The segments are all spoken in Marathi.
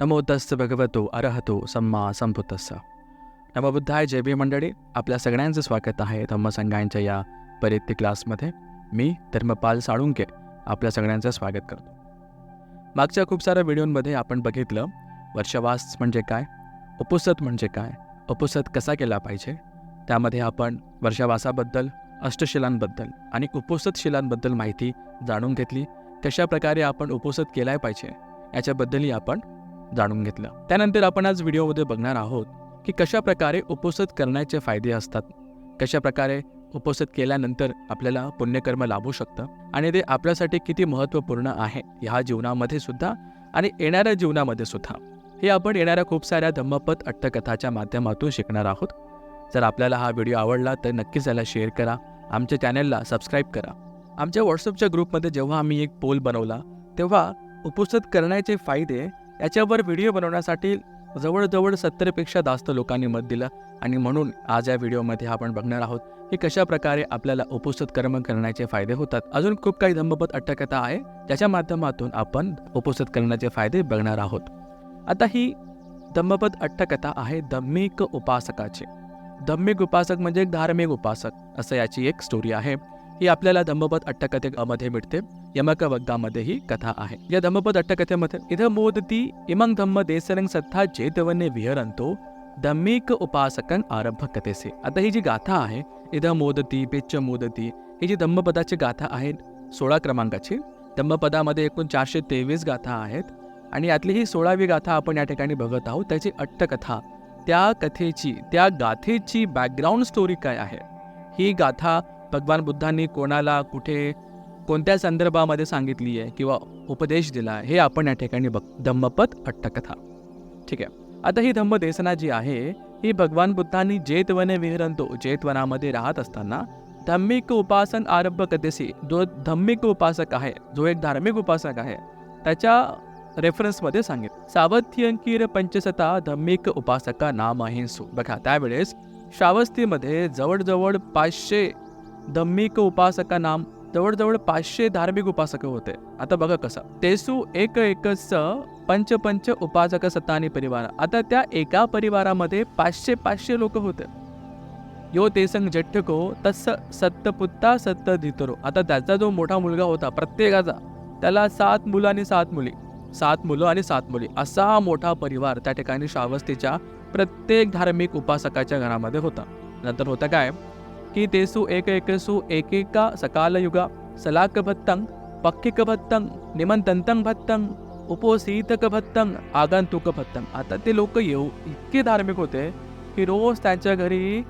नमोदस्त भगवतो अरहतो सम्मा संपुतस्स नमबुद्धाय जय बी मंडळी. आपल्या सगळ्यांचं स्वागत आहे धम्मसंघांच्या या परित्य क्लासमध्ये. मी धर्मपाल साळुंके आपल्या सगळ्यांचं स्वागत करतो. मागच्या खूप साऱ्या व्हिडिओमध्ये आपण बघितलं वर्षवास म्हणजे काय? उपसत म्हणजे काय? उपसत कसा केला पाहिजे? त्यामध्ये आपण वर्षवासाबद्दल अष्टशिलांबद्दल आणि उपोसत शिलांबद्दल माहिती जाणून घेतली. कशा प्रकारे आपण उपोसत केलाय पाहिजे? याच्याबद्दलही आपण जाणून घेतलं त्यानंतर आपण आज व्हिडिओमध्ये बघणार आहोत की कशा प्रकारे उपोसत करण्याचे फायदे असतात. कशा प्रकारे उपोसत केल्यानंतर आपल्याला पुण्यकर्म लाभू शकतं आणि ते आपल्यासाठी किती महत्त्वपूर्ण आहे ह्या जीवनामध्ये सुद्धा आणि येणाऱ्या जीवनामध्ये सुद्धा. हे आपण येणाऱ्या खूप साऱ्या धम्मपद अट्टकथाच्या माध्यमातून शिकणार आहोत. जर आपल्याला हा व्हिडिओ आवडला तर नक्कीच याला शेअर करा. आमच्या चॅनलला सबस्क्राईब करा. आमच्या व्हॉट्सअपच्या ग्रुपमध्ये जेव्हा आम्ही एक पोल बनवला तेव्हा उपस्थित करण्याचे फायदे याच्यावर व्हिडिओ बनवण्यासाठी जवळजवळ सत्तरपेक्षा जास्त लोकांनी मत दिलं. आणि म्हणून आज या व्हिडिओमध्ये आपण बघणार आहोत की कशा प्रकारे आपल्याला उपस्थित कर्म करण्याचे फायदे होतात. अजून खूप काही धम्मपत अट्टकथा आहे ज्याच्या माध्यमातून आपण उपस्थित करण्याचे फायदे बघणार आहोत. आता ही धम्मपद अट्टकथा आहे धम्मिक उपासकाची. धम्मिक उपासक म्हणजे एक धार्मिक उपासक असं याची एक स्टोरी आहे. ही आपल्याला धम्मपद अट्टकथेमध्ये मिळते. यमक वग्गामध्ये ही कथा आहे. या धम्मपद अट्टकथेमध्ये इथं मोदती इमंग धम्म देसरंग सत्ता जेतवने विहरंतो धम्मिक उपासकन आरंभ कथेसे. आता ही जी गाथा आहे इथं मोदती पेच्च मोदती ही जी धम्मपदाची गाथा आहे सोळा क्रमांकाची धम्मपदामध्ये एकूण चारशे तेवीस गाथा आहेत आणि यातली ही सोळावी गाथा आपण या ठिकाणी बघत आहोत. त्याची अट्टकथा त्या कथेची त्या गाथेची बॅकग्राऊंड स्टोरी काय आहे? ही गाथा भगवान बुद्धांनी कोणाला कुठे कोणत्या संदर्भामध्ये सांगितली आहे किंवा उपदेश दिला आहे हे आपण या ठिकाणी बघ धम्मपद अट्टकथा. ठीक आहे. आता ही धम्मदेसना जी आहे ही भगवान बुद्धांनी जेतवने विहरंतो जेतवनामध्ये राहत असताना धम्मिक उपासन आरंभ कथेसी जो धम्मिक उपासक आहे जो एक धार्मिक उपासक आहे त्याच्या रेफरन्समध्ये सांगितलं सावध्यंकीर पंचसता धम्मिक उपासका नाम अहिंसू. बघा त्यावेळेस श्रावस्तीमध्ये जवळजवळ पाचशे धम्मिक उपासका नाम जवळजवळ पाचशे धार्मिक उपासक होते. आता बघा कसं. तेसू एक एकच पंच पंच उपासक सतानी परिवार. आता त्या एका परिवारामध्ये पाचशे पाचशे लोक होते. यो तेसंग जठ्ठको तस सत्तपुत्ता सत्त धितरो. आता त्याचा जो मोठा मुलगा होता प्रत्येकाचा त्याला सात मुलं आणि सात मुली. सात मुलं आणि सात मुली. असा मोठा परिवार त्या ठिकाणी श्रावस्तीच्या प्रत्येक धार्मिक उपासकाच्या घरामध्ये होता. नंतर होतं काय? की तेसु एक एकसु एकेका सकालयुगा सलाक भत्तंग पक्किक भत्तंग निमंतंतंग भत्तंग भत्तंग आगंतुक भत्तंग आता ते लोक येऊ इतके धार्मिक होते की रोज त्यांच्या घरी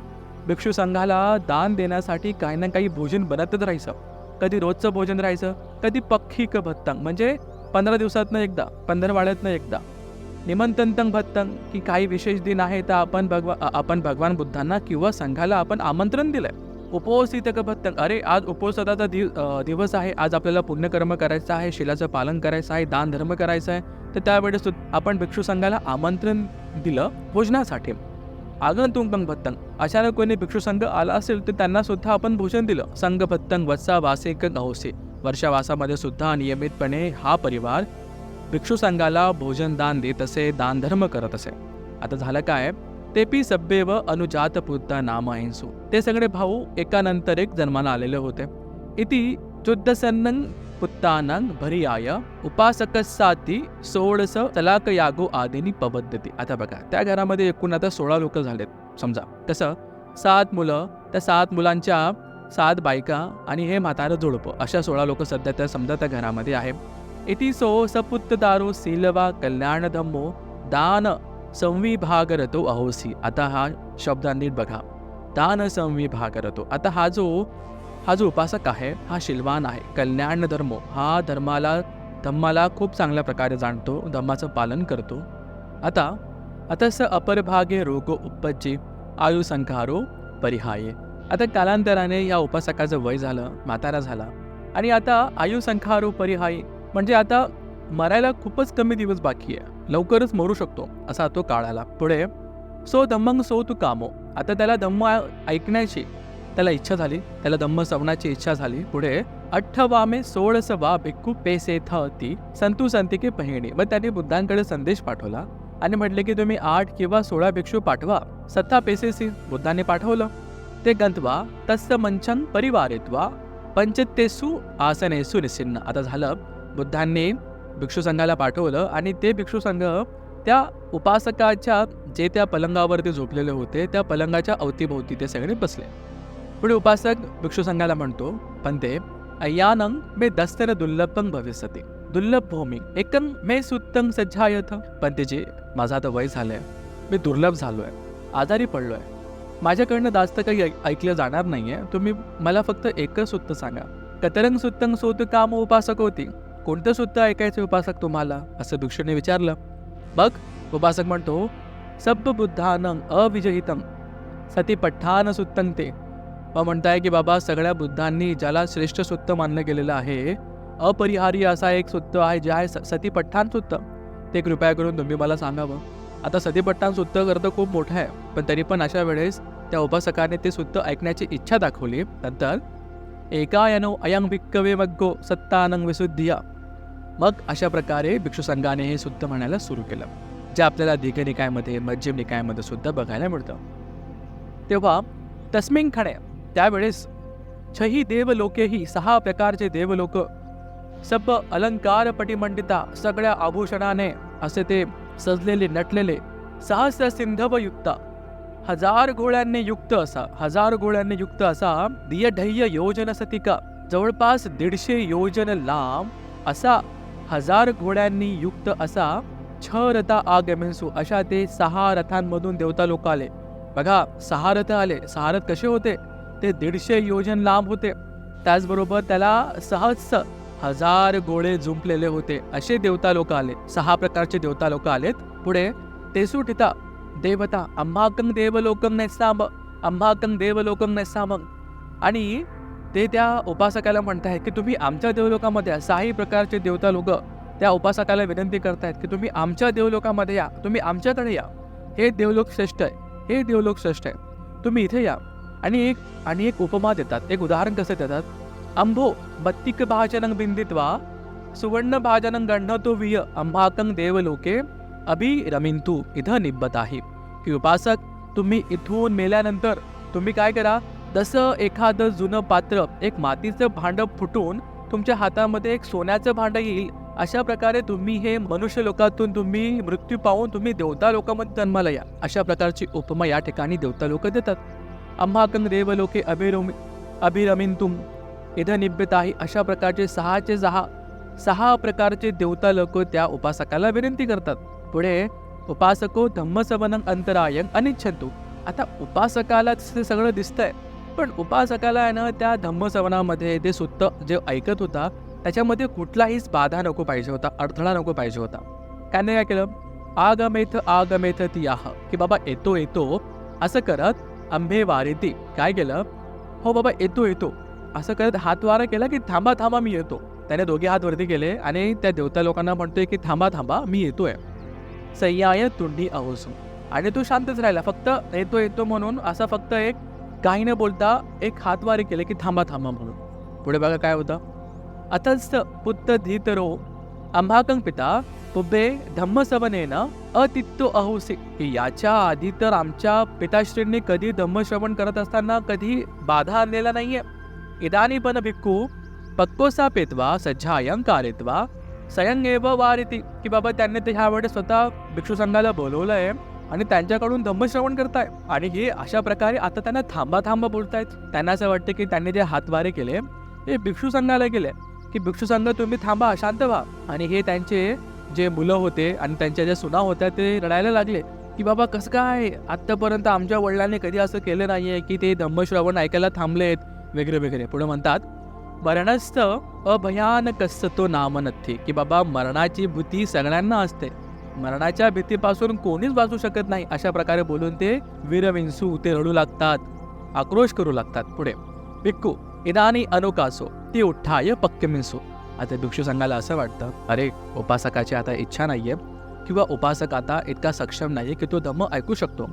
भिक्षू संघाला दान देण्यासाठी काही ना काही भोजन बनतच राहायचं. कधी रोजचं भोजन राहायचं कधी पक्षिक भत्तंग म्हणजे पंधरा दिवसातनं एकदा पंधरवाड्यातनं एकदा. निमंतंतंग भत्तंग की काही विशेष दिन आहे तर आपण भगवा आपण भगवान बुद्धांना किंवा संघाला आपण आमंत्रण दिलंय. उपवसित भत्तंग अरे आज उपवासाचा दिव दिवस आहे. आज आपल्याला पुण्यकर्म करायचं आहे शिलाचं पालन करायचं आहे दान धर्म करायचा आहे. तर त्यावेळेस आपण भिक्षू संघाला आमंत्रण दिलं भोजनासाठी. आगंतुंकंग भत्तंग अचानक कोणी भिक्षू संघ आला असेल तर त्यांना सुद्धा आपण भोजन दिलं. संघ भत्तंग वत्सा वासे गौसे वर्षावासामध्ये सुद्धा नियमितपणे हा परिवार भिक्षू संघाला भोजन दान देत असे दानधर्म करत असे. आता झालं काय? ते पी सभ्य व अनुजात पुत्ता नाम अहिंसू ते सगळे भाऊ एकानंतर एक जन्माला आलेले होते. इति चुद्दसन्नं पुत्तानं भरियाय उपासकसाती सोळस तलाक यागो आदिनी पबद्धती आता बघा त्या घरामध्ये एकूण आता सोळा लोक झालेत. समजा कसं सात मुलं त्या सात मुलांच्या सात बायका आणि हे म्हातारं जोडपं अशा सोळा लोक सध्या त्या समजा त्या घरामध्ये आहे इति सो सपुत्त दारो सीलवा कल्याण धम्मो दान संविभागरतो अहोसी। आता हा शब्द नीट बघा। दान संविभागरतो। आता हा जो हा जो उपासक आहे हा शिलवान आहे कल्याण धर्म हा धर्माला धम्माला खूप चांगल्या प्रकारे जाणतो धम्माचं पालन करतो। आता आता स अपरभागे रोगो उपजी आयुसंखारो परिहाये। आता कालांतराने या उपासकाचं वय झालं म्हातारा झाला। आणि आता आयुसंखारो परिहाय म्हणजे आता मरायला खूपच कमी दिवस बाकी आहे. लवकरच मरू शकतो असा तो काळाला पुढे सो धम्मंग सो तू कामो. आता त्याला धम्म ऐकण्याची त्याला इच्छा झाली. त्याला धम्म सवण्याची इच्छा झाली. पुढे अठ्ठवामे सोळसवा भिक्खू पेसेथ ती संतू संतिके पहिणी व त्यांनी बुद्धांकडे संदेश पाठवला आणि म्हटले की तुम्ही आठ किंवा सोळा भिक्षू पाठवा. सत्ता पेसेसी बुद्धाने पाठवलं. ते गंतवा तस्य मंचन परिवारित्वा पंचतेसु आसनेसु निसिन्न. आता झालं बुद्धांनी भिक्षू संघाला पाठवलं आणि ते भिक्षू संघ त्या उपासकाच्या जे त्या पलंगावरती झोपलेले होते त्या पलंगाच्या अवतीभोवती ते सगळे बसले. पुढे उपासक भिक्षू संघाला म्हणतो पण ते अयानंग मे दस्तर दुर्लभं भविष्यते। दुर्लभ भूमी एकं मे सुत्तंग सज्जायथ पण तेजी माझं आता वय झालंय मी दुर्लभ झालोय आजारी पडलोय. माझ्याकडनं जास्त काही ऐक- ऐकलं जाणार नाहीये. तुम्ही मला फक्त एकच सुत्त सांगा. कतरंग सुत्तंग सोत काम उपासक होती कोणतं सुत्त ऐकायचं उपासक तुम्हाला? असं भिक्षूने विचारलं. बघ उपासक म्हणतो सब्ब बुद्धानं अविजहितं सती पठ्ठान सुत्तं ते व म्हणताय की बाबा सगळ्या बुद्धांनी ज्याला श्रेष्ठ सुत्त मानलं गेलेलं आहे अपरिहार्य असा एक सुत्त आहे जे आहे स- सतीपठ्ठान सुत्त ते कृपया करून तुम्ही मला सांगावं. आता सतीपट्टान सुत्त करतं खूप मोठं आहे पण तरी पण अशा वेळेस त्या उपासकाने ते सुत्त ऐकण्याची इच्छा दाखवली. नंतर एकायनो अयं भिक्कवे मग्गो सत्तानंग विशुद्धिया मग अशा प्रकारे भिक्षू संघाने हे सुद्धा म्हणायला सुरू केलं जे आपल्याला दीघ निकायमध्ये मध्यम निकायमध्ये सुद्धा बघायला मिळतं. तेव्हा तस्मिंग खणे त्यावेळेस छही देवलोकेही सहा प्रकारचे देवलोक सब अलंकार पटिमंडिता सगळ्या आभूषणाने असे ते सजलेले नटलेले सहस्र सिंधव युक्त हजार गोळ्यांनी युक्त असा हजार गोळ्यांनी युक्त असा दियढय्य योजन सतिका जवळपास दीडशे योजन लांब असा हजार घोड्यांनी युक्त असा छ रथा आगमेन्सू अशा ते सहा रथांमधून देवता लोक आले. बघा सहा रथ आले. सहा रथ कसे होते? ते दीडशे योजन लांब होते. त्याचबरोबर त्याला सहस्र हजार घोडे जुंपलेले होते. असे देवता लोक आले. सहा प्रकारचे देवता लोक आलेत. पुढे तेसुठिता देवता अंबाकं देवलोकं नैसाम अंबाकं देवलोकं नैसामं. आणि ते त्या उपासकाला म्हणतायत की तुम्ही आमच्या देवलोकामध्ये या. प्रकारचे देवता लोक त्या उपासकाला विनंती करतायत की तुम्ही आमच्या देवलोकामध्ये या. तुम्ही आमच्याकडे या. हे देवलोक श्रेष्ठ आहे. हे देवलोक श्रेष्ठ आहे. तुम्ही इथे या. आणि एक आणि एक उपमा देतात. एक उदाहरण कसं देतात? अंभो बत्तिक भाजनं बिंदित्वा सुवर्ण भाजनं गण्हतो विय अंभाकंग देवलोके अभिरमिंतू इथं निब्बत आहे. की उपासक तुम्ही इथून मेल्यानंतर तुम्ही काय करा? जसं एखादं जुनं पात्र एक मातीचं भांडं फुटून तुमच्या हातामध्ये एक सोन्याचं भांडं येईल अशा प्रकारे तुम्ही हे मनुष्य लोकातून तुम्ही मृत्यू पाहून तुम्ही देवता लोकांमध्ये जन्माला या. अशा प्रकारची उपमा या ठिकाणी देवता लोक देतात. अम्हाकं देवलोके अभिरम अभिरमिंतुम इथं निभ्यत आहे अशा प्रकारचे सहाचे सहा सहा प्रकारचे देवता लोक त्या उपासकाला विनंती करतात. पुढे उपासको धम्मसवनंग अंतरायंग अनिच्छंतु आता उपासकाला ते सगळं दिसतंय. पण उपासकाला आहे ना त्या धम्मसवनामध्ये ते सुत्त जे ऐकत होता त्याच्यामध्ये कुठलाहीच बाधा नको पाहिजे होता अडथळा नको पाहिजे होता. त्याने काय केलं? आगमेथ आगमेथ ती आह की बाबा येतो येतो असं करत आंबे वारेती काय केलं? हो बाबा येतो येतो. असं करत हातवारा केला की थांबा थांबा मी येतो. त्याने दोघे हात वरती केले आणि त्या देवता लोकांना म्हणतोय की थांबा थांबा मी येतोय. सय्याय तुंडी अहोसू आणि तो शांतच राहिला फक्त येतो येतो म्हणून असा फक्त एक काही न बोलता एक हातवारे केले की थांबा थांबा म्हणून. पुढे बघा काय होतं. अतस्त पुत्त धीतरो अंभाकं पिता पुबे धम्मसवनेन अतित्तो अहोसे. की याच्या आधी तर आमच्या पिताश्रींनी कधी धम्मश्रवण करत असताना कधी बाधा आणलेला नाहीये. इदानी पण भिक्खू पक्कोसा पेत्वा सज्जायं कारित्वा स्वयं एव वारिती. की बाबा त्यांनी ते ह्यावेळेस स्वतः भिक्षू संघाला बोलवलं आहे आणि त्यांच्याकडून धम्मश्रवण करताय. आणि हे अशा प्रकारे आता त्यांना थांबा थांबा बोलतायत. त्यांना असं वाटतं की त्यांनी जे हातवारे केले ते भिक्षू संघाला केले. की भिक्षू संघ तुम्ही थांबा शांत व्हा. आणि हे त्यांचे जे मुलं होते आणि त्यांच्या ज्या सुना होत्या ते रडायला लागले. की बाबा कसं काय? आत्तापर्यंत आमच्या वडिलांनी कधी असं केलं नाही आहे की ते धम्मश्रवण ऐकायला थांबलेत. वगैरे वगैरे. पुढे म्हणतात मरणस्थ अभयानकस्य तो नाम नथी की बाबा मरणाची भूती सगळ्यांना असते. मरणाच्या भीतीपासून कोणीच वाचू शकत नाही अशा प्रकारे बोलून ते वीरविंसू ते रडू लागतात आक्रोश करू लागतात पुढे. भिक्कू इदानी अनुकासो ती उठाय पक्केमिंसू. आता भिक्षू संघाला असं वाटतं अरे उपासकाची आता इच्छा नाहीये किंवा उपासक आता इतका सक्षम नाहीये की तो धम्म ऐकू शकतो.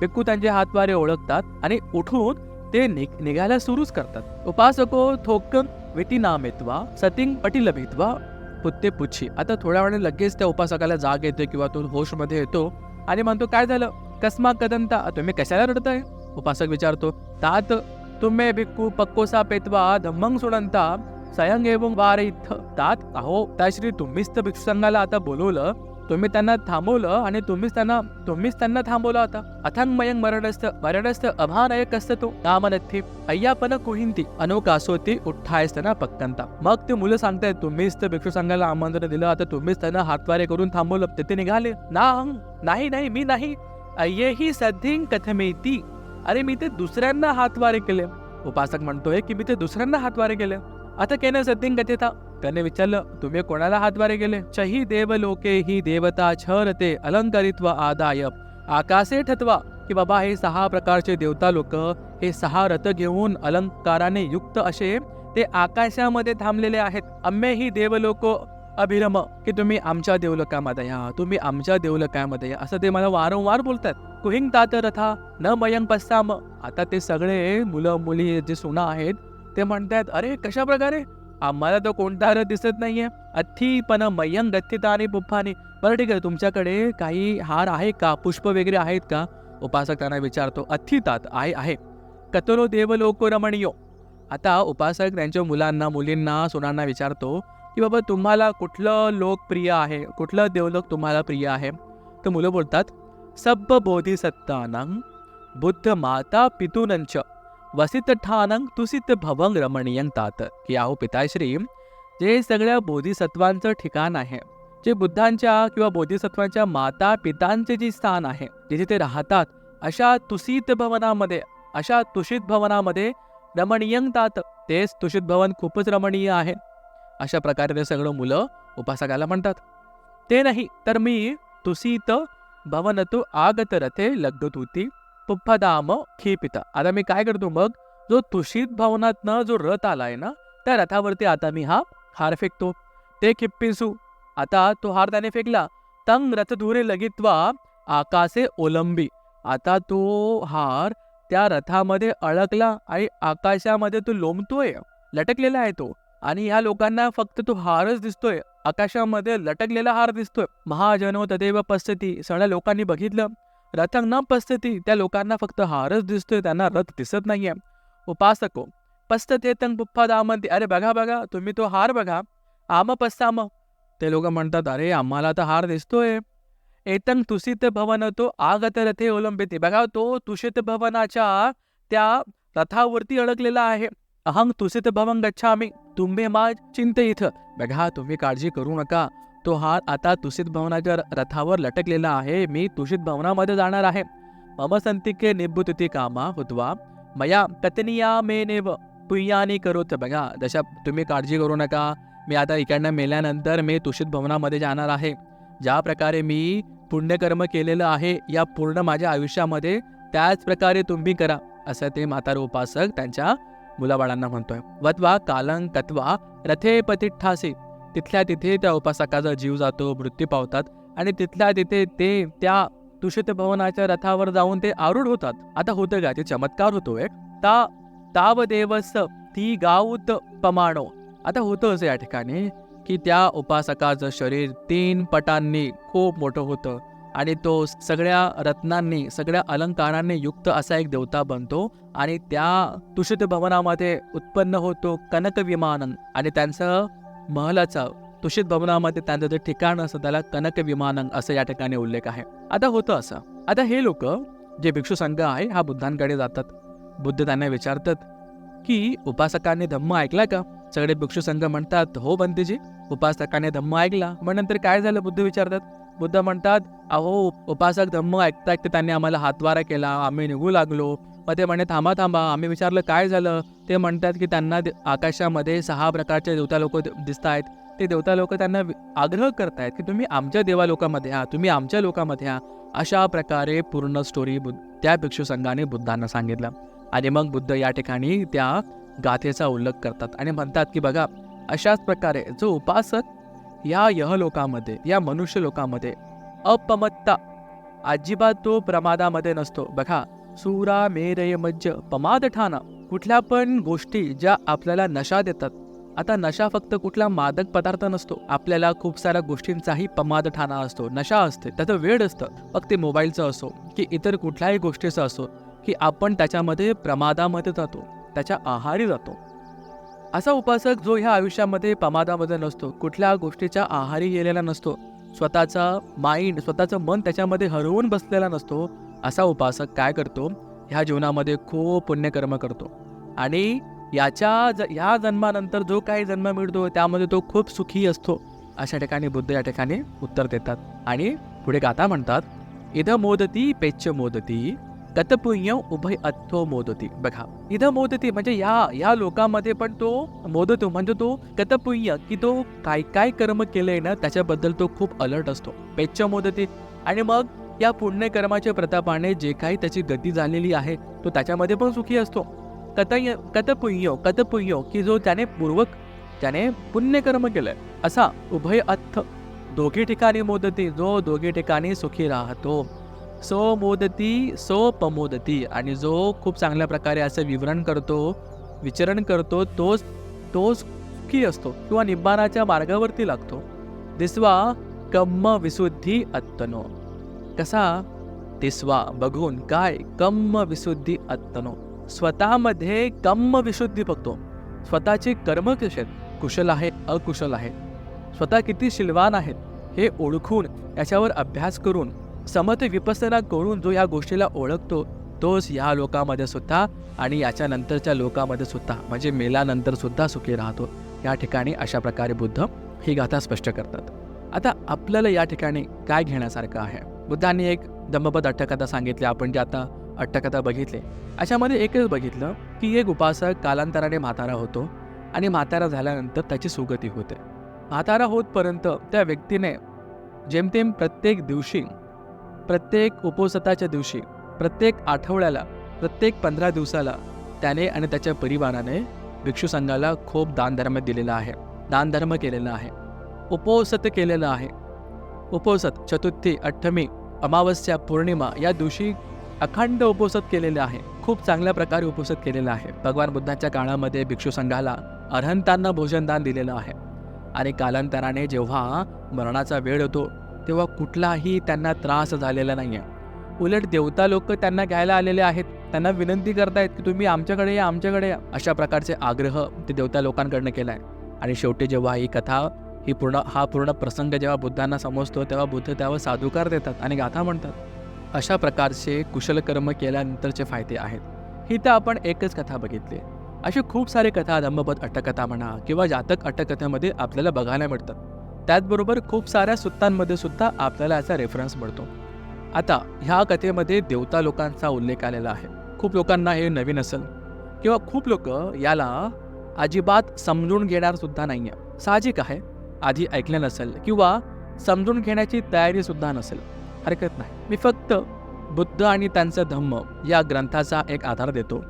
भिक्खू त्यांचे हातवारे ओळखतात आणि उठून ते निघ निघायला सुरूच करतात. उपासको थोकन विटीनामेत्वा सतिंग पटील भित्वा पुत्ते पुच्छी आता थोड्या वेळाने लगेच त्या उपासकाला जाग येते किंवा तो होशमध्ये येतो आणि म्हणतो काय झालं? कस्मा कदंता? तुम्ही कशाला रडताय? उपासक विचारतो तात तुम्ही भिक्खू पक्कोसा पेतवा धम्मंग सुडंता स्वयं एवं वार इथं तात? अहो त्या श्री तुम्हीच तर भिक्षू संघाला आता बोलवलं. तुम्ही त्यांना थांबवलं आणि तुम्हीच त्यांना तुम्हीच त्यांना थांबवलं आता अथंग मयंग मरणस्थ मरणस्थ अभानायक असतं तो. नामनथी अय्यापन कुहिंती अनोकासोती उठ्ठायस्तना पक्कंता. मग ते मुलं सांगतायत तुम्हीच तर भिक्षू संघाला आमंत्रण दिलं. आता तुम्हीच त्यांना हातवारे करून थांबवलं. तर ते निघाले. ना हं, नाही नाही मी नाही. अय्येही सद्धिंग कथमेती. अरे मी ते दुसऱ्यांना हातवारे केले. उपासक म्हणतोय की मी ते दुसऱ्यांना हातवारे केले. आता केनं सद्धिंग कथेता? त्याने विचारलं तुम्ही कोणाला हातवारे गेले चही देव लोके ही देवता छरते अलंकारित्व आदाय आकाशे ठत्वा की बाबा हे सहा प्रकारचे देवता लोक हे सहा रथ घेऊन अलंकाराने युक्त असे ते आकाशामध्ये थांबलेले आहेत. अम्मे ही देवलोक अभिरम की तुम्ही आमच्या देवलोकामध्ये या तुम्ही आमच्या देवलोकामध्ये या. असं ते मला वारंवार बोलतात. कुहिंग तात रथा न मयंग पस्साम आता ते सगळे मुलं मुली जे सुना आहेत ते म्हणतात अरे कशा प्रकारे आम्हाला तर कोणता रथ दिसत नाही आहे पण मयंग गथिता आणि बरं ठीक आहे तुमच्याकडे काही हार आहे का? पुष्प वगैरे आहेत का? उपासक त्यांना विचारतो. अथितात आहे आहे. कतरो देवलोको रमणीयो. आता उपासक त्यांच्या मुलांना मुलींना सुनांना विचारतो की बाबा तुम्हाला कुठलं लोकप्रिय आहे? कुठलं देवलोक तुम्हाला प्रिय आहे? तर मुलं बोलतात सब्ब बोधिसत्तानं बुद्ध माता पितूनंच. वसित ठानंग तुसित भवंग रमणीयंगतात की आहो पिताश्री जे सगळ्या बोधिसत्वांचं ठिकाण आहे जे बुद्धांच्या किंवा बोधिसत्वांच्या माता पितांचे जे स्थान आहे जिथे ते राहतात अशा तुसित भवनामध्ये अशा तुषित भवनामध्ये रमणीयंगतात तेच तुषित भवन खूपच रमणीय आहे. अशा प्रकारे ते सगळं मुलं उपासकाला म्हणतात. ते नाही तर मी तुसीत भवनतो आगत रथे लग्गतुती. पुप्पदाम खिपिता आता मी काय करतो मग? जो तुषित भवनातनं जो रथ आलाय ना त्या रथावरती आता मी हा हार फेकतो. ते खिप्पिसू. आता तो हार त्याने फेकला. तंग रथ धुरे लगित्वा आकाशे ओलंबी. आता तो हार त्या रथामध्ये अडकला आणि आकाशामध्ये तो लोंबतोय लटकलेला आहे तो. आणि ह्या लोकांना फक्त तो हारच दिसतोय. आकाशामध्ये लटकलेला हार दिसतोय. महाजनो तदेव पश्यती. सगळ्या लोकांनी बघितलं. रथंग न पसते त्या लोकांना फक्त हारच दिसतोय त्यांना रथ दिसत नाहीये. उपासको हो. पस्तते तंग पुप्पा दामंती. अरे बघा बघा तुम्ही तो हार बघा. आम पस्ताम ते लोक म्हणतात अरे आम्हाला तर हार दिसतोय. एतंग तुसित भवन तो आगत रथे ओलंबिते. बघा तो तुषित भवनाच्या त्या रथावरती अडकलेला आहे. अहंग तुसित भवन गच्छामी तुम्ही मा चिंत इथं बघा तुम्ही काळजी करू नका. तो हार आता तुषित भवनाच्या रथावर लटकलेला आहे. मी तुषित भवनामध्ये जाणार आहे. मम संतिके निभुतिथी कामा हुत्वा. मया कतनिया मेनेव पुय्यानी करोत. बघा जशा तुम्ही काळजी करू नका. मी आता इकडनं मेल्यानंतर मी तुषित भवनामध्ये जाणार आहे. ज्या प्रकारे मी पुण्यकर्म केलेलं आहे या पूर्ण माझ्या आयुष्यामध्ये त्याच प्रकारे तुम्ही करा असं ते म्हातार उपासक त्यांच्या मुलाबाळांना म्हणतोय. वत्वा कालंकत्वा रथे पतिठ्ठासी तिथल्या तिथे त्या उपासकाचा जीव जातो मृत्यू पावतात आणि तिथल्या तिथे ते त्या तुषित भवनाच्या रथावर जाऊन ते आरूढ होतात. आता होतं का ते चमत्कार होतोय ता ताव देवस ती गाऊत पमाणो. आता होतं असं या ठिकाणी की त्या उपासकाचं शरीर तीन पटांनी खूप मोठं होतं आणि तो सगळ्या रत्नांनी सगळ्या अलंकारांनी युक्त असा एक देवता बनतो आणि त्या तुषित भवनामध्ये उत्पन्न होतो कनक विमानन आणि त्यांचं महलाचं तुषित भवनामध्ये त्यांचं जे ठिकाण असतं त्याला कनक विमानंग असं या ठिकाणी उल्लेख आहे. आता होतं असं. आता हे लोक जे भिक्षू संघ आहे हा बुद्धांकडे जातात. बुद्ध त्यांना विचारतात की उपासकांनी धम्म ऐकला का? सगळे भिक्षू संघ म्हणतात हो बंतीजी उपासकाने धम्म ऐकला. मग नंतर काय झालं? बुद्ध विचारतात. बुद्ध म्हणतात अहो उपासक धम्म ऐकता ऐकता त्यांनी आम्हाला हातवारा केला आम्ही निघू लागलो. मग ते म्हणे थांबा थांबा आम्ही विचारलं काय झालं? ते म्हणतात की त्यांना आकाशामध्ये सहा प्रकारचे देवता लोक दिसत आहेत ते देवता लोक त्यांना आग्रह करतायत की तुम्ही आमच्या देवा लोकांमध्ये या तुम्ही आमच्या लोकांमध्ये या. अशा प्रकारे पूर्ण स्टोरी बुद्ध त्या भिक्षू संघाने बुद्धांना सांगितलं. आणि मग बुद्ध या ठिकाणी त्या गाथेचा उल्लेख करतात आणि म्हणतात की बघा अशाच प्रकारे जो उपासक या यह लोकामध्ये या मनुष्य लोकामध्ये अपमत्ता अजिबात तो प्रमादामध्ये नसतो. बघा सुरा मेरय मज्ज पमाद ठाणा कुठल्या पण गोष्टी ज्या आपल्याला नशा देतात. आता नशा फक्त कुठला मादक पदार्थ नसतो. आपल्याला खूप साऱ्या गोष्टींचाही पमाद ठाणा असतो. नशा असते त्याचं वेळ असतं. मग ते मोबाईलचं असो की इतर कुठल्याही गोष्टीचं असो की आपण त्याच्यामध्ये प्रमादामध्ये जातो. त्याच्या आहारी जातो. असा उपासक जो ह्या आयुष्यामध्ये प्रमादामध्ये नसतो कुठल्या गोष्टीच्या आहारी गेलेला नसतो स्वतःचा माइंड स्वतःचं मन त्याच्यामध्ये हरवून बसलेला नसतो असा उपासक काय करतो? ह्या जीवनामध्ये खूप पुण्यकर्म करतो. आणि याच्या ज ह्या जन्मानंतर जो काही जन्म मिळतो त्यामध्ये तो खूप सुखी असतो. अशा ठिकाणी बुद्ध या ठिकाणी उत्तर देतात. आणि पुढे गाता म्हणतात इदं मोदती पेच्च मोदती कतपुण्य उभय अथो मोदती. बघा इथं मोदती म्हणजे या या लोकांमध्ये पण तो मोदतो. म्हणजे तो कतपुण्य की तो काय काय कर्म केलंय ना त्याच्याबद्दल तो खूप अलर्ट असतो. पेच्च मोदती. आणि मग या पुण्यकर्माच्या प्रतापाने जे काही त्याची गती झालेली आहे तो त्याच्यामध्ये पण सुखी असतो. कतय कतपुय्यो कतपुय्यो की जो त्याने पूर्वक त्याने पुण्यकर्म केलंय असा उभय अर्थ दोघी ठिकाणी मोदती जो दोघी ठिकाणी सुखी राहतो. सो मोदती सो पमोदती आणि जो खूप चांगल्या प्रकारे असं विवरण करतो विचरण करतो तोच तोच सुखी असतो किंवा निब्बाणाच्या मार्गावरती लागतो. दिसवा कम्म विशुद्धी अत्तनो. कसा? तिसवा बघून काय कम्म विशुद्धी अत्तनो. स्वतःमध्ये कम्म विशुद्धी बघतो. स्वतःचे कर्म कसे आहेत कुशल आहे अकुशल आहे. स्वतः किती शिलवान आहेत हे ओळखून याच्यावर अभ्यास करून समत विपसना करून जो या गोष्टीला ओळखतो तोच या लोकामध्ये सुद्धा आणि याच्या नंतरच्या लोकामध्ये सुद्धा म्हणजे मेल्यानंतर सुद्धा सुखी राहतो. या ठिकाणी अशा प्रकारे बुद्ध ही गाथा स्पष्ट करतात. आता आपल्याला या ठिकाणी काय घेण्यासारखं आहे? बुद्धांनी एक धम्मपद अट्टकथा सांगितली आपण जे आता अट्टकथा बघितले. अशामध्ये एकच बघितलं की एक उपासक कालांतराने म्हातारा होतो आणि म्हातारा झाल्यानंतर त्याची सुगती होते. म्हातारा होतपर्यंत त्या व्यक्तीने जेमतेम प्रत्येक दिवशी प्रत्येक उपोसताच्या दिवशी प्रत्येक आठवड्याला प्रत्येक पंधरा दिवसाला त्याने आणि त्याच्या परिवाराने भिक्षू संघाला खूप दानधर्म दिलेला आहे दानधर्म केलेला आहे. उपोसत केलेलं आहे. उपोसत चतुर्थी अठ्ठमी अमावस्या पौर्णिमा या दिवशी अखंड उपोसत केलेले आहे. खूप चांगल्या प्रकारे उपोसत केलेलं आहे. भगवान बुद्धाच्या काळामध्ये भिक्षू संघाला अर्हंतांना भोजनदान दिलेलं आहे. आणि कालांतराने जेव्हा मरणाचा वेळ येतो तेव्हा कुठलाही त्यांना त्रास झालेला नाही आहे उलट देवता लोक त्यांना घ्यायला आलेले आहेत. त्यांना विनंती करतायत की तुम्ही आमच्याकडे या आमच्याकडे या. अशा प्रकारचे आग्रह ते देवता लोकांकडनं केला आहे आणि शेवटी जेव्हा ही कथा ही पूर्ण हा पूर्ण प्रसंग जेव्हा बुद्धांना समजतो तेव्हा बुद्ध त्यावर साधुकार देतात आणि गाथा म्हणतात. अशा प्रकारचे कुशल कर्म केल्यानंतरचे फायदे आहेत. ही तर आपण एकच कथा बघितली. अशी खूप सारे कथा धम्मपद अट्टकथा म्हणा किंवा जातक अट्टकथेमध्ये आपल्याला बघायला मिळतात. त्याचबरोबर खूप साऱ्या सुत्तांमध्ये सुद्धा आपल्याला याचा रेफरन्स मिळतो. आता ह्या कथेमध्ये देवता लोकांचा उल्लेख आलेला आहे. खूप लोकांना हे नवीन असेल. किंवा खूप लोक याला अजिबात समजून घेणार सुद्धा नाही आहे साहजिक आहे. आधी ऐकलं नसेल किंवा समजून घेण्याची तयारी सुद्धा नसेल. हरकत नाही. मी फक्त बुद्ध आणि त्यांचं धम्म या ग्रंथाचा एक आधार देतो.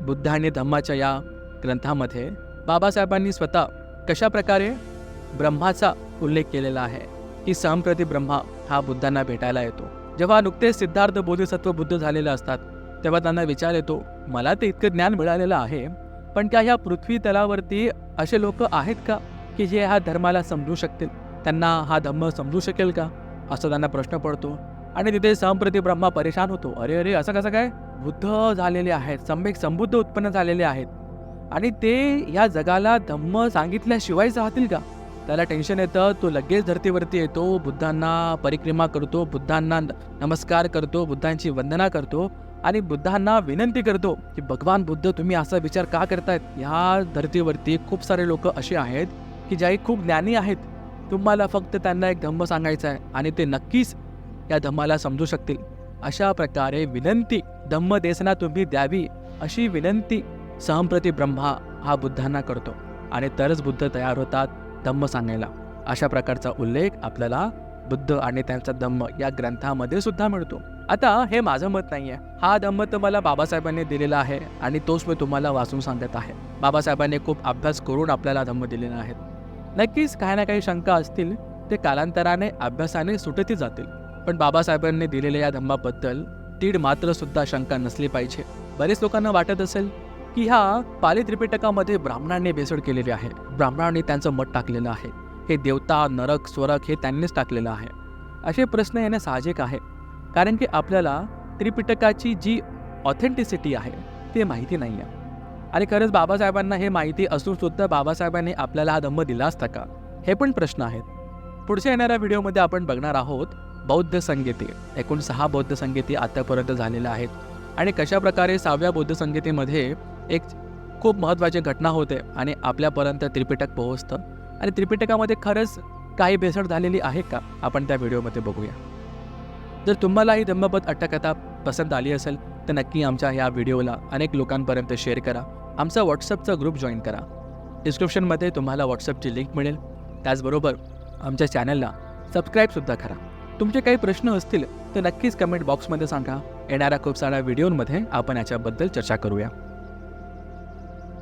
बुद्ध आणि धम्माच्या या ग्रंथामध्ये बाबासाहेबांनी स्वतः कशा प्रकारे ब्रह्माचा उल्लेख केलेला आहे की संप्रती ब्रह्मा हा बुद्धांना भेटायला येतो. जेव्हा नुकतेच सिद्धार्थ बोधिसत्व बुद्ध झालेले असतात तेव्हा त्यांना विचार येतो मला ते इतकं ज्ञान मिळालेलं आहे पण त्या ह्या पृथ्वी तलावरती असे लोक आहेत का? की जे ह्या धर्माला समजू शकतील त्यांना हा धम्म समजू शकेल का? असा त्यांना प्रश्न पडतो. आणि तिथे संप्रती ब्रह्मा परेशान होतो. अरे अरे असं कसं काय? बुद्ध झालेले आहेत सम्यक संबुद्ध उत्पन्न झालेले आहेत. आणि ते या जगाला धम्म सांगितल्याशिवाय राहतील का? त्याला टेन्शन येतं तो लगेच धर्तीवरती येतो बुद्धांना परिक्रमा करतो बुद्धांना नमस्कार करतो बुद्धांची वंदना करतो आणि बुद्धांना विनंती करतो की भगवान बुद्ध तुम्ही असा विचार का करतायत? ह्या धर्तीवरती खूप सारे लोक असे आहेत की ज्याही खूप ज्ञानी आहेत तुम्हाला फक्त त्यांना एक धम्म सांगायचा आहे आणि ते नक्कीच या धम्माला समजू शकतील. अशा प्रकारे विनंती धम्म देसना तुम्ही द्यावी अशी विनंती सहमप्रती ब्रह्मा हा बुद्धांना करतो. आणि तरच बुद्ध तयार होतात धम्म सांगायला. अशा प्रकारचा उल्लेख आपल्याला बुद्ध आणि त्यांचा धम्म या ग्रंथामध्ये सुद्धा मिळतो. आता हे माझं मत नाही आहे हा धम्म तर मला बाबासाहेबांनी दिलेला आहे आणि तोच मी तुम्हाला वाचून सांगत आहे. बाबासाहेबांनी खूप अभ्यास करून आपल्याला धम्म दिलेला आहे. नक्कीच काही ना काही शंका असतील ते कालांतराने अभ्यासाने सुटती जातील. पण बाबासाहेबांनी दिलेल्या या धम्माबद्दल तीड मात्र सुद्धा शंका नसली पाहिजे. बरेच लोकांना वाटत असेल की ह्या पाली त्रिपिटकामध्ये ब्राह्मणांनी भेसळ केलेली आहे. ब्राह्मणांनी त्यांचं मत टाकलेलं आहे. हे देवता नरक स्वरक हे त्यांनीच टाकलेलं आहे. असे प्रश्न येणे साहजिक आहे. कारण की आपल्याला त्रिपिटकाची जी ऑथेंटिसिटी आहे ते माहिती नाही आहे आणि खरंच बाबासाहेबांना हे माहिती असून सुद्धा बाबासाहेबांनी आपल्याला हा धम्म दिला असता का? हे पण प्रश्न आहेत. पुढच्या येणाऱ्या व्हिडिओमध्ये आपण बघणार आहोत बौद्ध संगीते. एकूण सहा बौद्ध संगीती आतापर्यंत झालेल्या आहेत. आणि कशा प्रकारे सहाव्या बौद्ध संगीतेमध्ये एक खूप महत्त्वाची घटना होते आणि आपल्यापर्यंत त्रिपिटक पोहोचतं. आणि त्रिपिटकामध्ये खरंच काही भेसळ झालेली आहे का? आपण त्या व्हिडिओमध्ये बघूया. जर तुम्हाला ही धम्मपद अट्टकथा पसंत आली असेल तर नक्की आमच्या ह्या व्हिडिओला अनेक लोकांपर्यंत शेअर करा. आमचा व्हॉट्सअपचा ग्रुप जॉईन करा. डिस्क्रिप्शनमध्ये तुम्हाला व्हॉट्सअपची लिंक मिळेल. त्याचबरोबर आमच्या चॅनलला सबस्क्राईबसुद्धा करा. तुमचे काही प्रश्न असतील तर नक्कीच कमेंट बॉक्समध्ये सांगा. येणाऱ्या खूप साऱ्या व्हिडिओमध्ये आपण याच्याबद्दल चर्चा करूया.